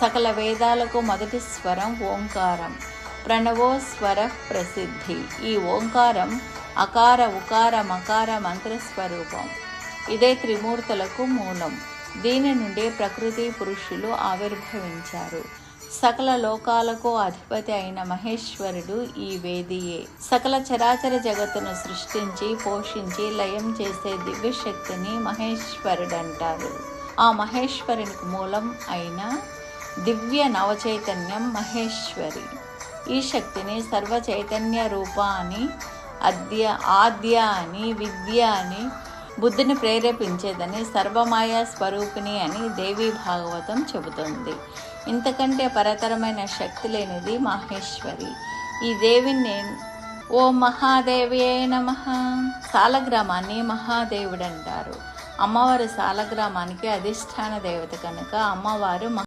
సకల వేదాలకు మొదటి స్వరం ఓంకారం. ప్రణవో స్వర ప్రసిద్ధి. ఈ ఓంకారం అకార ఉకార మకార మంత్రస్వరూపం ఇదే త్రిమూర్తులకు మూలం. దీని నుండి ప్రకృతి పురుషులు ఆవిర్భవించారు. సకల లోకాలకు అధిపతి అయిన మహేశ్వరుడు ఈ వేదియే. సకల చరాచర జగత్తును సృష్టించి పోషించి లయం చేసే దివ్యశక్తిని మహేశ్వరుడంటారు. ఆ మహేశ్వరునికి మూలం అయిన దివ్య నవచైతన్యం మహేశ్వరి ఈ శక్తిని సర్వ చైతన్య రూప అని అద్య ఆద్య అని విద్య అని బుద్ధిని ప్రేరేపించేదని సర్వమాయ స్వరూపిణి అని దేవి భాగవతం చెబుతుంది. ఇంతకంటే పరతరమైన శక్తి లేనిది మహేశ్వరి. ఈ దేవిని ఓ మహాదేవియే నమ. సాలగ్రామాన్ని మహాదేవుడు అంటారు అమ్మవారి సాలగ్రామానికి అధిష్టాన దేవత కనుక అమ్మవారు